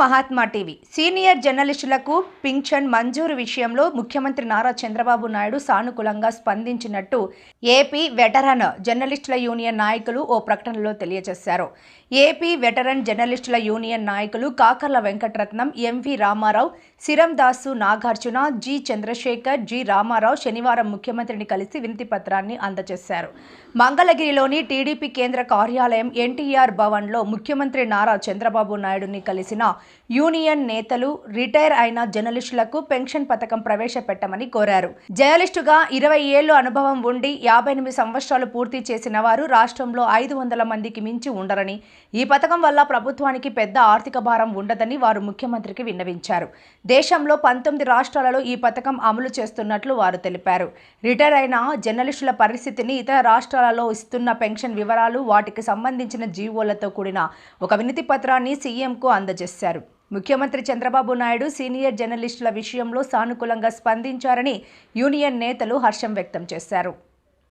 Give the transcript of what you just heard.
Mahatma TV. Senior జర్నలిస్టులకు పింఛన్ మంజూరు విషయంలో ముఖ్యమంత్రి నారా చంద్రబాబు నాయుడు సానుకూలంగా స్పందించినట్టు ఏపీ వెటరన్ జర్నలిస్టుల యూనియన్ నాయకులు ఓ ప్రకటనలో తెలియజేశారు. ఏపీ వెటరన్ జర్నలిస్టుల యూనియన్ నాయకులు Kakarla Venkataratnam MV Ramarao Sirandasu Nagarjuna G Chandrasekhar G Ramarao శనివారం ముఖ్యమంత్రిని కలిసి వినతి పత్రాన్ని అందజేశారు. మంగళగిరిలోని టీడీపీ కేంద్ర కార్యాలయం ఎన్టీఆర్ భవన్లో ముఖ్యమంత్రి నారా చంద్రబాబు నాయుడుని కలిసిన యూనియన్ నేతలు రిటైర్ అయిన జర్నలిస్టులకు పెన్షన్ పథకం ప్రవేశపెట్టమని కోరారు. జర్నలిస్టుగా ఇరవై ఏళ్ళు అనుభవం ఉండి యాభై ఎనిమిది సంవత్సరాలు పూర్తి చేసిన వారు రాష్ట్రంలో ఐదు వందల మందికి మించి ఉండరని ఈ పథకం వల్ల ప్రభుత్వానికి పెద్ద ఆర్థిక భారం ఉండదని వారు ముఖ్యమంత్రికి విన్నవించారు. దేశంలో పంతొమ్మిది రాష్ట్రాలలో ఈ పథకం అమలు చేస్తున్నట్లు వారు తెలిపారు. రిటైర్ అయిన జర్నలిస్టుల పరిస్థితిని ఇతర రాష్ట్రాలలో ఇస్తున్న పెన్షన్ వివరాలు వాటికి సంబంధించిన జీవోలతో కూడిన ఒక వినతి పత్రాన్ని సీఎంకు అందజేశారు. ముఖ్యమంత్రి చంద్రబాబు నాయుడు సీనియర్ జర్నలిస్టుల విషయంలో సానుకూలంగా స్పందించారని యూనియన్ నేతలు హర్షం వ్యక్తం చేశారు.